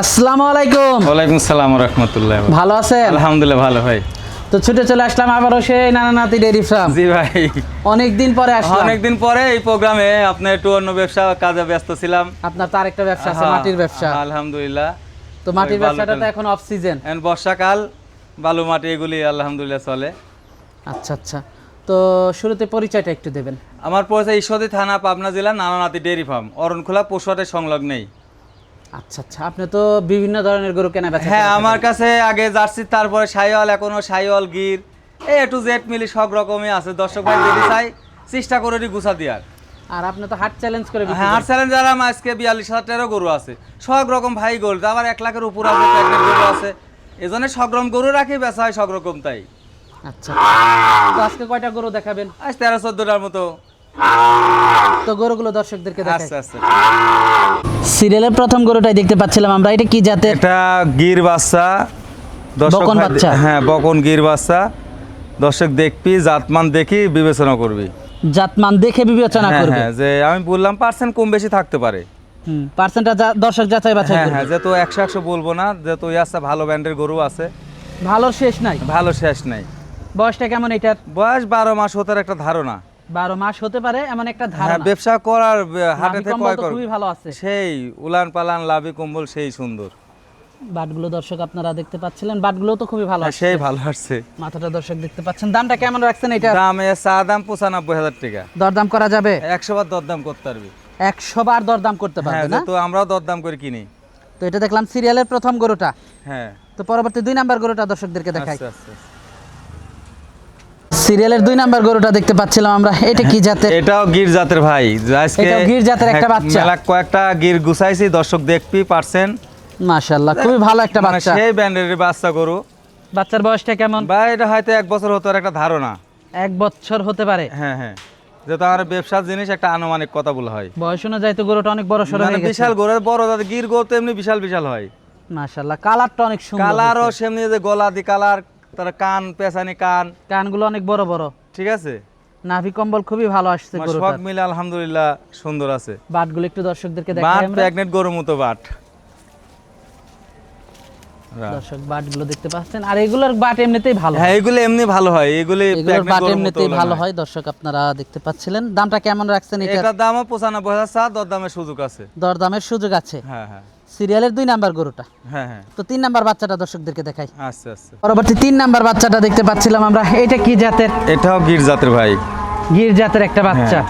আসসালামু আলাইকুম। ওয়ালাইকুম সালাম রহমতুল্লাহ। ভালো আছেন? আলহামদুলিল্লাহ ভালো ভাই। তো ছুটে চলে আসলাম আবারও সেই নানা নাতি ডেরি ফার্ম জি ভাই। অনেক দিন পরে আসলাম। অনেকদিন পরে এই প্রোগ্রামে আপনার একটু অন্য ব্যবসা কাজে ব্যস্ত ছিলাম। আপনার তার একটা ব্যবসা আছে হ্যাঁ, মাটির ব্যবসা। আলহামদুলিল্লাহ। তো মাটির ব্যবসাটা তো এখন অফ সিজন এখন বর্ষাকাল বালু মাটি এগুলি আলহামদুলিল্লাহ চলে। আচ্ছা আচ্ছা। তো শুরুতে পরিচয়টা একটু দেবেন। আমার পরিচয় ঈশ্বরী থানা পাবনা জেলা নানানাতি ডেয়ারি ফার্ম অরণখোলা পশুহাটের সংলগ্নেই। আচ্ছা আচ্ছা আপনি তো বিভিন্ন ধরনের গরু কেনা বেচা হ্যাঁ আমার কাছে আগে জার্সি তারপরে সাইওয়াল এখনও সাইওয়াল গির। এই টু জেড মিলি সব রকমই আছে। দর্শক ভাই যদি চাই চেষ্টা করে দি গুছা দিয়ার। আর আপনি তো হাট চ্যালেঞ্জ করে হ্যাঁ আর করেন। চ্যালেঞ্জার আমার আজকে বিয়াল্লিশ হাজার টাকারও গরু আছে। সব রকম ভাই গরু আবার এক লাখের উপর আছে প্রেগনেন্ট গরু আছে। এজন্য সব রকম গরু রাখি বেচা হয় সব রকম তাই। আচ্ছা। তো আজকে কয়টা গরু দেখাবেন? আজ তেরো চোদ্দটার মতো। তো গরুগুলো দর্শকদেরকে দেখাই। আচ্ছা আচ্ছা সিরিয়ালের প্রথম গরুটাই দেখতে পাচ্ছিলাম আমরা। এটা কি জাতের? এটা গির বাচ্চা। দর্শক বকন বাচ্চা? হ্যাঁ বকন গির বাচ্চা। দর্শক দেখবি জাতমান দেখি বিবেচনা করবি। জাতমান দেখে বিবেচনা হ্যাঁ করবে। হ্যাঁ যে আমি বললাম পার্সেন্ট কম বেশি থাকতে পারে। হুম পার্সেন্টটা দর্শক যাচাই বাছাই হ্যাঁ করবে। হ্যাঁ যেহেতু একশো একশো বলব না যেহেতু আছে ভালো ব্র্যান্ডের গরু আছে। ভালো শেষ নাই? ভালো শেষ নাই। বয়সটা কেমন এটার? বয়স বারো মাস হতার একটা ধারণা। বারো মাস হতে পারে এমন একটা হ্যাঁ ধারণা ব্যবসা করার ব- হাটে নাভি থেকে কম্বল ক্রয় তো কর খুবই ভালো আছে। সেই উলান পালান লাভি কম্বল সেই সুন্দর। বাটগুলো দর্শক আপনারা দেখতে পাচ্ছিলেন বাটগুলো তো খুবই ভালো হ্যাঁ, সেই ভালো আসছে। মাথাটা দর্শক দেখতে পাচ্ছেন দামটা কেমন রাখছেন এটা? দাম এ চা দাম পঁচানব্বই হাজার টাকা। দরদাম করা যাবে? একশো বার দরদাম করতে পারবি। একশো বার দরদাম করতে হ্যাঁ পারবে না? যেহেতু আমরাও দরদাম করে কিনি। তো এটা দেখলাম সিরিয়ালের প্রথম গরুটা। হ্যাঁ। তো পরবর্তী দুই নাম্বার গরুটা দর্শকদেরকে দেখাই। আচ্ছা আচ্ছা। সিরিয়ালের দুই নাম্বার গরুটা দেখতে পাচ্ছিলাম আমরা। এটা কি জাতের? এটাও গির জাতের ভাই। আজকে এটাও গির জাতের একটা বাচ্চা। মেলা কয়েকটা গির গুছাইছি দর্শক দেখবি পারছেন। মাশাআল্লাহ খুবই ভালো একটা মানে বাচ্চা। সেই ব্যান্ডের বাচ্চা গরু। বাচ্চার বয়সটা কেমন? বা এটা হয়তো এক বছর হতো একটা ধারণা। এক বছর হতে পারে। হ্যাঁ হ্যাঁ। যেহেতু আমার ব্যবসার জিনিস একটা আনুমানিক কথা বলা হয়। বয়স অনুযায়ী তো গরুটা অনেক বড় সড়ো মানে হয়ে গেছে। বিশাল গরু বড় দাদা গির গরু তো এমনি বিশাল বিশাল হয়। মাশাআল্লাহ কালারটা অনেক সুন্দর কালারও। সেমনি যে গলা দি কালার তার কান পেছানি কান। কানগুলো অনেক বড় বড়। ঠিক আছে? নাভি কম্বল খুবই ভালো আসছে গরুটার। সব মিলে আলহামদুলিল্লাহ সুন্দর আছে। বাটগুলো একটু দর্শকদেরকে বাট দেখাই আমরা। প্রেগনেন্ট গরুর মতো বাট। দর্শক বাটগুলো দেখতে পাচ্ছেন। আর এগুলোর বাট এমনিতেই ভালো হ্যাঁ এগুলো এমনি ভালো হয়। এগুলি বাট এমনিতেই ভালো হয়। দর্শক আপনারা দেখতে পাচ্ছিলেন। দামটা কেমন রাখছেন এটা এটার দামও পঁচানব্বই হাজার চা দর দামের সুযোগ আছে। দরদামের সুযোগ আছে। হ্যাঁ হ্যাঁ। সিরিয়ালের দুই নাম্বার গরুটা। হ্যাঁ হ্যাঁ। তো তিন নাম্বার বাচ্চাটা দর্শকদেরকে দেখাই। আচ্ছা আচ্ছা। পরবর্তী তিন নাম্বার বাচ্চাটা দেখতে পাচ্ছিলাম আমরা। এটা কি জাতের? এটাও গির জাতের ভাই। গির জাতের একটা বাচ্চা।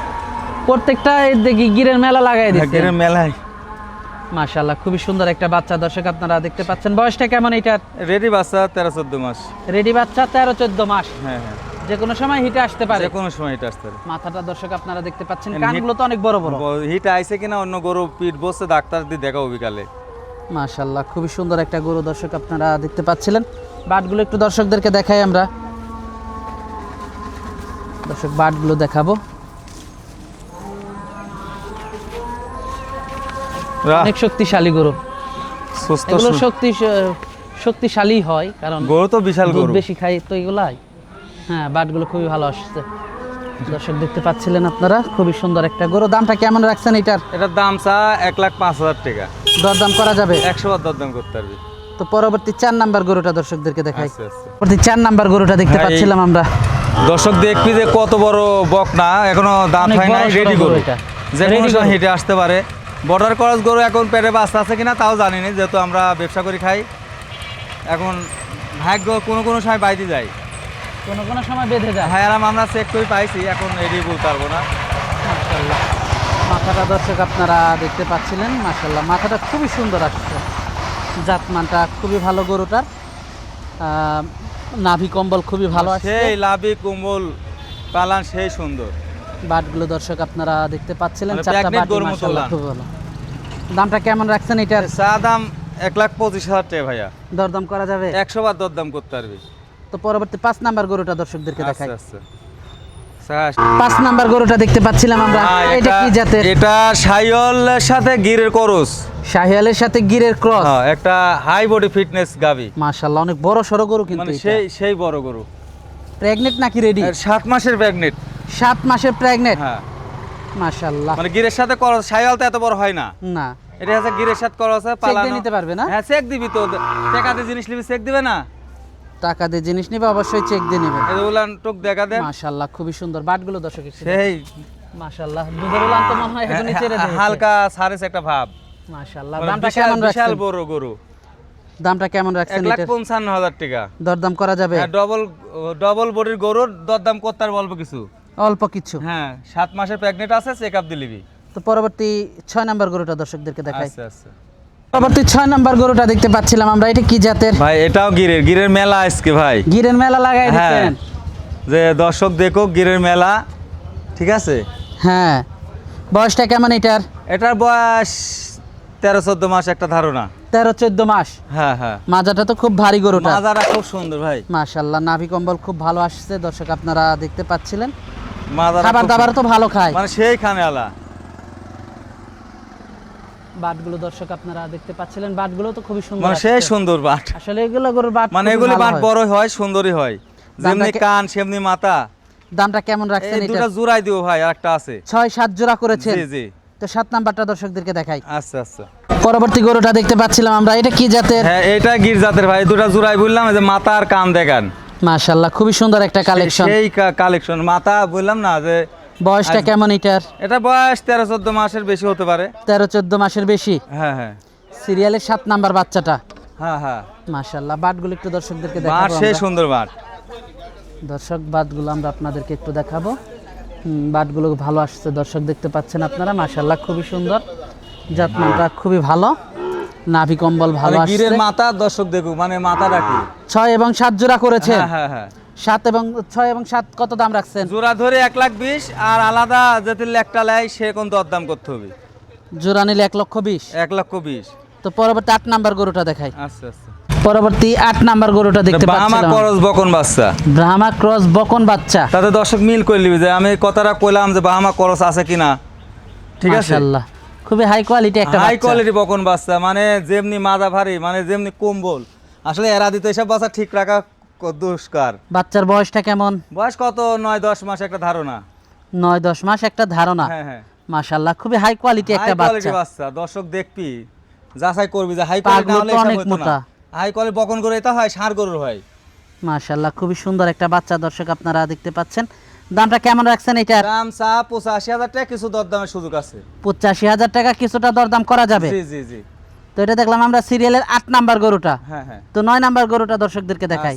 প্রত্যেকটা এই দেখি গিরের মেলা লাগাই হ্যাঁ, দিচ্ছে গিরের মেলায়। মাশাআল্লাহ খুবই সুন্দর একটা বাচ্চা। দর্শক আপনারা দেখতে পাচ্ছেন। বয়সটা কেমন এটা রেডি বাচ্চা তেরো চোদ্দ মাস। রেডি বাচ্চা তেরো চোদ্দ মাস। হ্যাঁ হ্যাঁ। যে কোনো সময় হিটে আসতে পারে। যে কোনো সময় এটা আসতে পারে। মাথাটা দর্শক আপনারা দেখতে পাচ্ছেন কানগুলো তো অনেক বড় বড়। হিট আইছে কিনা অন্য গরু পিঠ বসছে ডাক্তার দিয়ে দেখাবো বিকালে। মাশাআল্লাহ খুবই সুন্দর একটা গরু দর্শক আপনারা দেখতে পাচ্ছিলেন। বাটগুলো একটু দর্শকদেরকে দেখাই আমরা। দর্শক বাটগুলো দেখাবো। অনেক শক্তিশালী গরু। সুস্থ শক্তি শক্তিশালী হয় কারণ গরু তো বিশাল গরু। বেশি খাই তো এগুলাই। হ্যাঁ বাটগুলো খুবই ভালো আসছে। দর্শক দেখতে পাচ্ছিলেন আপনারা খুবই সুন্দর একটা গরু। দামটা কেমন রাখছেন এটার? এটার দাম চা এক লাখ পাঁচ হাজার টাকা। দরদাম করা যাবে? একশো বার দরদাম করতে পারবি। তো পরবর্তী চার নাম্বার গরুটা দর্শকদেরকে দেখাই। পরবর্তী চার নাম্বার গরুটা দেখতে পাচ্ছিলাম আমরা। দর্শক দেখবি যে কত বড় বক না এখনও দাঁত হয় নাই রেডি গরু। যে কোনো। হেঁটে আসতে পারে। বর্ডার ক্রস গরু এখন পেটে বাচ্চা আছে কিনা তাও জানি না যেহেতু আমরা ব্যবসা করি খাই। এখন ভাগ্য কোনো কোনো সময় বাইতে যায়। কোনো কোনো সময় বেঁধে যায়। হ্যাঁ আরাম আমরা চেক করে পাইছি এখন এডি বলতে পারব না। মাথাটা দর্শক আপনারা দেখতে পাচ্ছিলেন মাশাল্লাহ মাথাটা খুবই সুন্দর আসছে। জাতমানটা খুবই ভালো গরুটার। নাভি কম্বল খুবই ভালো আছে সেই লাভি কুম্বল পালান সেই সুন্দর। বাটগুলো দর্শক আপনারা দেখতে পাচ্ছিলেন মানে চারটা pregnant বাটি গরুর মতো মাশাআল্লাহ খুব ভালো। দামটা কেমন রাখছেন এটার? চা দাম এক লাখ পঁচিশ হাজার টাকা ভাইয়া। দরদাম করা যাবে? একশো বার দরদাম করতে পারবি। তো পরবর্তী পাঁচ নাম্বার গরুটা দর্শকদেরকে দেখাই। আচ্ছা। আচ্ছা পাঁচ নাম্বার গরুটা দেখতে পাচ্ছিলাম আমরা। এটা কি জাতের? এটা সাথে গিরের করস। সাথে গিরের ক্রস? হ্যাঁ একটা হাই বডি ফিটনেস গাবি মাশাআল্লাহ অনেক বড় সড়ো গরু কিন্তু মানে সেই সেই বড় গরু। প্রেগনেন্ট নাকি রেডি সাত মাসের সাত মাসের প্রেগনেন্ট হ্যাঁ। মাশাআল্লাহ। মানে গিরের সাথে করস তো এত বড় হয় না। না। এটা হচ্ছে গিরের সাথে করা আছে দিয়ে পালানো। নিতে পারবে না? হ্যাঁ চেক দিবি তো। টাকা দিয়ে জিনিস নিবি চেক দিবে না? টাকা দিয়ে জিনিস নিবে অবশ্যই চেক দিয়ে নেবে। উলান টুক দেখা দেন। মাশাল্লাহ খুবই সুন্দর। বাটগুলো দর্শক সেই। মাশাল্লাহ দুধের উলান তো মনে হয় এখনই ছেড়ে দিয়েছে হালকা সারেস একটা ভাব। মাশাল্লাহ মানে দামটা কেমন বিশাল বড় গরু। দামটা কেমন এক রাখছেন লাখ এটার? পঞ্চান্ন হাজার টাকা। দরদাম করা যাবে? হ্যাঁ ডবল ডবল বডির গরুর দরদাম করতে অল্প কিছু। অল্প কিছু? হ্যাঁ সাত মাসের প্রেগনেন্ট আছে চেক আপ দিলিবি তো পরবর্তী ছয় নাম্বার গরুটা দর্শকদেরকে দেখাই। আচ্ছা আচ্ছা পরবর্তী ছয় নাম্বার গরুটা দেখতে পাচ্ছিলাম আমরা। এটা কি জাতের? ভাই এটাও গিরের। গিরের মেলা আজকে ভাই। গিরের মেলা লাগাই হ্যাঁ। দিচ্ছেন। যে দর্শক দেখো গিরের মেলা। ঠিক আছে? হ্যাঁ। বয়সটা কেমন এটার? এটার বয়স তেরো চোদ্দ মাস একটা ধারণা। তেরো চোদ্দ মাস? হ্যাঁ হ্যাঁ। মাজাটা তো খুব ভারী গরুটা। খুব সুন্দর ভাই। মাশাল্লাহ নাভি কম্বল খুব ভালো আসছে দর্শক আপনারা দেখতে পাচ্ছিলেন। খাবার দাবার তো ভালো খায়। মানে সেইখানে আলা। বাটগুলো দর্শক আপনারা দেখতে পাচ্ছিলেন। বাটগুলো তো খুবই সুন্দর মানে সেই সুন্দর বাট। আসলে এগুলো গরুর বাট মানে এগুলি বাট বড় হয় সুন্দরই হয়। যেমনি কান সেমনি মাথা। দামটা কেমন রাখছেন এটা? দুটা জোড়াই দিব ভাই আরেকটা আছে। ছয় সাত জোড়া করেছেন। জি জি। তো সাত নাম্বারটা দর্শকদেরকে দেখাই। আচ্ছা আচ্ছা। পরবর্তী গরুটা দেখতে পাচ্ছিলাম আমরা। এটা কি জাতের? হ্যাঁ এটা গির জাতের ভাই। দুটা জোড়াই বললাম যে মাথা আর কান দেখান। মাশাল্লাহ খুবই সুন্দর একটা কালেকশন। সেই কালেকশন। মাথা বললাম না যে বয়সটা কেমন এটার? এটা বয়স তেরো চোদ্দ মাসের বেশি হতে পারে। তেরো চোদ্দ মাসের বেশি? হ্যাঁ হ্যাঁ। সিরিয়ালের সাত নাম্বার বাচ্চাটা? হ্যাঁ হ্যাঁ। মাশাল্লাহ বাটগুলো একটু দর্শকদেরকে দেখাবো সেই সুন্দর বাট। দর্শক বাটগুলো আমরা আপনাদেরকে একটু দেখাবো। বাটগুলো ভালো আসছে দর্শক দেখতে পাচ্ছেন আপনারা। মাশাল্লাহ খুবই সুন্দর। জাতমানটা খুবই ভালো। নাভি কম্বল ভালো মানে গিরের আসছে। মাথা দর্শক দেখুক মানে মাথা রাখি ছয় এবং সাত জোড়া করেছে। হ্যাঁ হ্যাঁ হ্যাঁ। সাত এবং ছয় এবং সাত কত দাম রাখছেন? জোড়া ধরে এক লাখ বিশ আর আলাদা যদি একটা লেয় সে কোন দরদাম করতে হবে? জোড়া নিলে এক লক্ষ বিশ। এক লক্ষ বিশ। তো পরবর্তী আট নাম্বার গরুটা দেখাই। আচ্ছা আচ্ছা। পরবর্তী আট নাম্বার গরুটা দেখতে পাচ্ছিলাম। করস বকন বাচ্চা। ব্রাহ্মা ক্রস বকন বাচ্চা। তাতে দর্শক মিল করে নিবি যে আমি কথাটা কইলাম যে বাহামা করস আছে কিনা। ঠিক আছে? মাশাআল্লাহ। খুবই হাই কোয়ালিটি একটা হাই কোয়ালিটি বকন বাচ্চা মানে যেমনি মাজা ভারী মানে যেমনি কম্বল। আসলে এরা দিতে এসব বাচ্চা ঠিক রাখা দুষ্কার। বাচ্চার বয়সটা কেমন? বয়স কত? নয় দশ মাস একটা ধারণা। নয় দশ মাস একটা ধারণা। হ্যাঁ হ্যাঁ। মাশাআল্লাহ খুবই হাই কোয়ালিটি একটা বাচ্চা। বাচ্চা দর্শক দেখবি। যাচাই করবি যে হাই কোয়ালিটি না হলে অনেক মোটা। হাই কোয়ালিটি বকন করে এটা হয় ষাঁড় গরুর হয়। মাশাআল্লাহ খুবই সুন্দর একটা বাচ্চা দর্শক আপনারা দেখতে পাচ্ছেন। দামটা কেমন রাখছেন এটার? দাম চা পঁচাশি হাজার টাকা কিছু দরদামের সুযোগ আছে। পঁচাশি হাজার টাকা কিছুটা দরদাম করা যাবে। জি জি জি। তো এটা দেখলাম আমরা সিরিয়ালের আট নাম্বার গরুটা। হ্যাঁ হ্যাঁ। তো নয় নাম্বার গরুটা দর্শকদেরকে দেখাই।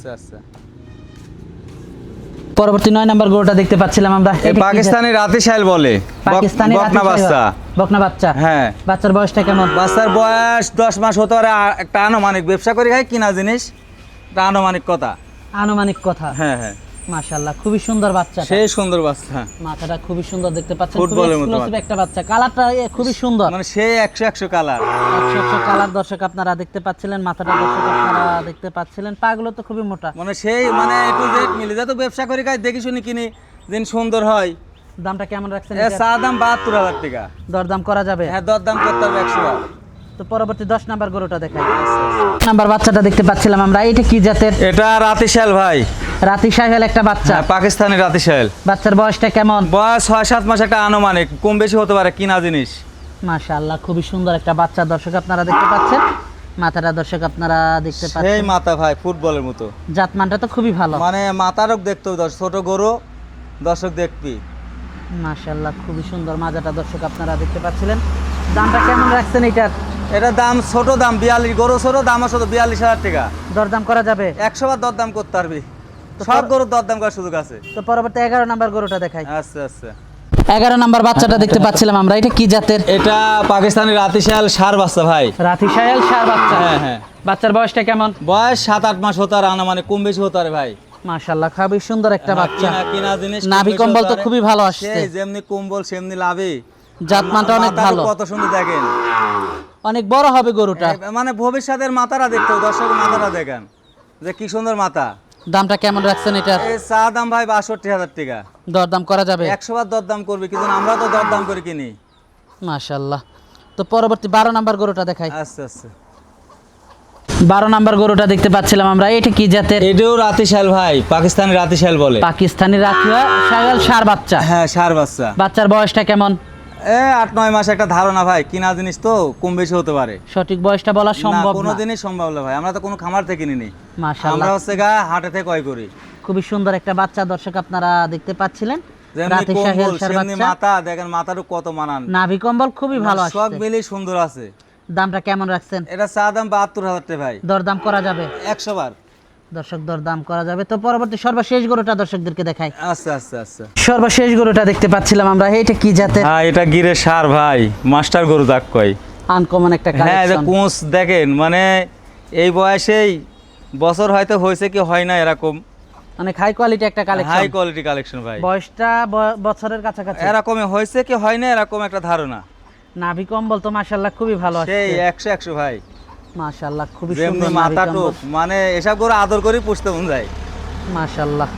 পরবর্তী নয় নাম্বার গরুটা দেখতে পাচ্ছিলাম আমরা। পাকিস্তানি রাতি শাইল বলে? পাকিস্তানি বকনা বাচ্চা। বকনা বাচ্চা। হ্যাঁ। বাচ্চার বয়সটা কেমন? বাচ্চার বয়স দশ মাস হতে পারে একটা আনুমানিক ব্যবসা করি খাই কিনা জিনিস? একটা আনুমানিক কথা। আনুমানিক কথা। হ্যাঁ হ্যাঁ। মাশাআল্লাহ খুবই সুন্দর বাচ্চা সেই সুন্দর বাচ্চা মাথাটা খুবই সুন্দর দেখতে পাচ্ছেন ফুটবলের মতো একটা বাচ্চা। কালারটা খুবই সুন্দর। মানে সেই একশো একশো কালার একশো একশো কালার দর্শক আপনারা দেখতে পাচ্ছিলেন মাথাটা দর্শক আপনারা দেখতে পাচ্ছিলেন। পাগুলো তো খুবই মোটা। মানে সেই মানে একটু জেড মিলে। যত ব্যবসা করি খাই দেখি শুনি কিনি দিন সুন্দর হয়। দামটা কেমন রাখছেন এ চা দাম টাকা। দরদাম করা যাবে? হ্যাঁ দর দাম করতে হবে একশো বার। তো পরবর্তী দশ নাম্বার গরুটা দেখাই। নাম্বার বাচ্চাটা দেখতে পাচ্ছিলাম আমরা এটা কি জাতের? এটা রাতিশাল ভাই। রাতি সাহেল একটা বাচ্চা। হ্যাঁ পাকিস্তানি রাতিশাল বাচ্চার বয়সটা কেমন? বয়স ছয় সাত মাস একটা আনুমানিক কম বেশি হতে পারে কিনা জিনিস। মাশাআল্লাহ খুবই সুন্দর একটা বাচ্চা। দর্শক আপনারা দেখতে পাচ্ছেন? মাথাটা দর্শক আপনারা দেখতে সেই পাচ্ছেন। মাথা ভাই ফুটবলের মতো। জাতমানটা তো খুবই ভালো। মানে মাথারও দেখতে ছোট গরু দর্শক দেখবি। মাশাআল্লাহ খুবই সুন্দর মাজাটা দর্শক আপনারা দেখতে পাচ্ছিলেন। দামটা কেমন রাখছেন এটার এটা দাম ছোট দাম বিয়াল্লিশ গরু ছোট দাম ছোট বিয়াল্লিশ হাজার টাকা। দরদাম করা যাবে? একশো বার দরদাম করতে পারবি। সব গরুর দরদাম করার সুযোগ আছে। তো পরবর্তী এগারো নাম্বার গরুটা দেখাই। আচ্ছা আচ্ছা। এগারো নাম্বার বাচ্চাটা দেখতে পাচ্ছিলাম আমরা এটা কি জাতের? এটা পাকিস্তানি সার বাচ্চা ভাই। সার বাচ্চা। হ্যাঁ হ্যাঁ। বাচ্চার বয়সটা কেমন? বয়স সাত আট মাস হতে আর মানে কম বেশি হতে পারে ভাই। মাশাআল্লাহ খুবই সুন্দর একটা হ্যাঁ, বাচ্চা। কিনা জিনিস নাভি কম্বল তো খুবই ভালো আসছে। যেমনি কম্বল সেমনি লাভে। জাতমানটা অনেক ভালো। কত সুন্দর দেখেন। অনেক বড় হবে গরুটা। মানে ভবিষ্যতের মাথারা দেখতে দর্শক মাথারা দেখেন। যে কি সুন্দর মাথা। দামটা কেমন রাখছেন এটার এই চা দাম ভাই বাষট্টি হাজার টাকা। দরদাম করা যাবে? একশো বার দরদাম করবি কিন্তু আমরা তো দরদাম করে কিনি। মাশাআল্লাহ। তো পরবর্তী বারো নাম্বার গরুটা দেখাই। আচ্ছা আচ্ছা। বারো নাম্বার গরুটা দেখতে পাচ্ছিলাম আমরা। এটা কি জাতের? এটাও রাতিশাল ভাই পাকিস্তানি রাতিশাল বলে। পাকিস্তানি সাগাল সার বাচ্চা। হ্যাঁ সার বাচ্চা। বাচ্চার বয়সটা কেমন? এ আট নয় মাস একটা ধারণা ভাই কিনা জিনিস তো কম বেশি হতে পারে। সঠিক বয়সটা বলা সম্ভব না কোনো না। দিনই সম্ভব না ভাই আমরা তো কোনো খামার থেকে আমরা হচ্ছে গা হাটে থেকে ক্রয় করি। খুবই সুন্দর একটা বাচ্চা দর্শক আপনারা দেখতে পাচ্ছিলেন। মাথা দেখেন মাথারও কত মানান। নাভি কম্বল খুবই ভালো সব আসছে। মিলিয়ে সুন্দর আছে। দামটা কেমন রাখছেন? এটা চা দাম বাহাত্তর হাজার টাকা ভাই। দরদাম করা যাবে। একশো বার। দর্শক দরদাম করা যাবে। তো পরবর্তী সর্বশেষ গরুটা দর্শকদেরকে দেখাই। আচ্ছা আচ্ছা আচ্ছা। সর্বশেষ গরুটা দেখতে পাচ্ছিলাম আমরা। এইটা কি জাতের? হ্যাঁ এটা গিরে সার ভাই। মাস্টার গরু যাক কয়। আনকমন একটা হ্যাঁ এটা কোঁচ দেখেন মানে এই বয়সেই বছর হয়তো হয়েছে কি হয় না এরকম। অনেক হাই কোয়ালিটি একটা হাই কোয়ালিটি কালেকশন ভাই। বয়সটা বছরের কাছাকাছি। এরকমই হয়েছে কি হয় না এরকম একটা ধারণা। নাভি কম্বল তো মাশাআল্লাহ খুবই ভালো সেই আসছে। একশো একশো ভাই। মাশাআল্লাহ খুবই সুন্দর মাথা টোপ। মানে এসব করে আদর করে পুষতে মন যায়। মাশাআল্লাহ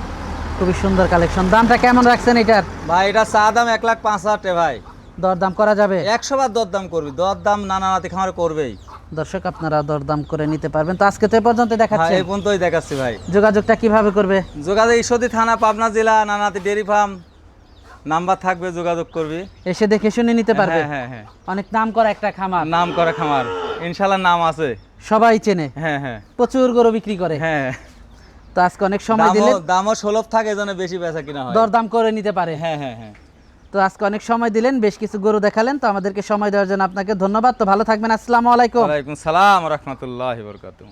খুবই সুন্দর কালেকশন। দামটা কেমন রাখছেন এটার? ভাই এটা চা দাম এক লাখ পাঁচ হাজার টাকা ভাই। দরদাম করা যাবে? একশো বার দরদাম করবি। দরদাম নানা নাতি খামার করবেই। দর্শক আপনারা দরদাম করে নিতে পারবেন। তো আজকে তো এ পর্যন্ত দেখাচ্ছেন এই পর্যন্তই দেখাচ্ছি ভাই। যোগাযোগটা কীভাবে করবে? যোগাযোগ ঈশ্বরদী থানা পাবনা জেলা নানাতি ডেরি ফার্ম। নাম্বার থাকবে যোগাযোগ করবি। এসে দেখে শুনে নিতে পারবে। হ্যাঁ হ্যাঁ হ্যাঁ। অনেক নাম করা একটা খামার। নাম করা খামার। ইনশাল্লাহ নাম আছে। সবাই চেনে। হ্যাঁ হ্যাঁ। প্রচুর গরু বিক্রি করে। হ্যাঁ তো আজকে অনেক সময় দিলে দামও সুলভ থাকে এজন্য বেশি বেচা কিনা হয়। দরদাম করে নিতে পারে। হ্যাঁ হ্যাঁ হ্যাঁ। তো আজকে অনেক সময় দিলেন বেশ কিছু গরু দেখালেন তো আমাদেরকে সময় দেওয়ার জন্য আপনাকে ধন্যবাদ। তো ভালো থাকবেন আসসালামু আলাইকুম। ওয়ালাইকুম সালাম রহমতুল্লাহ বরকাতুহ।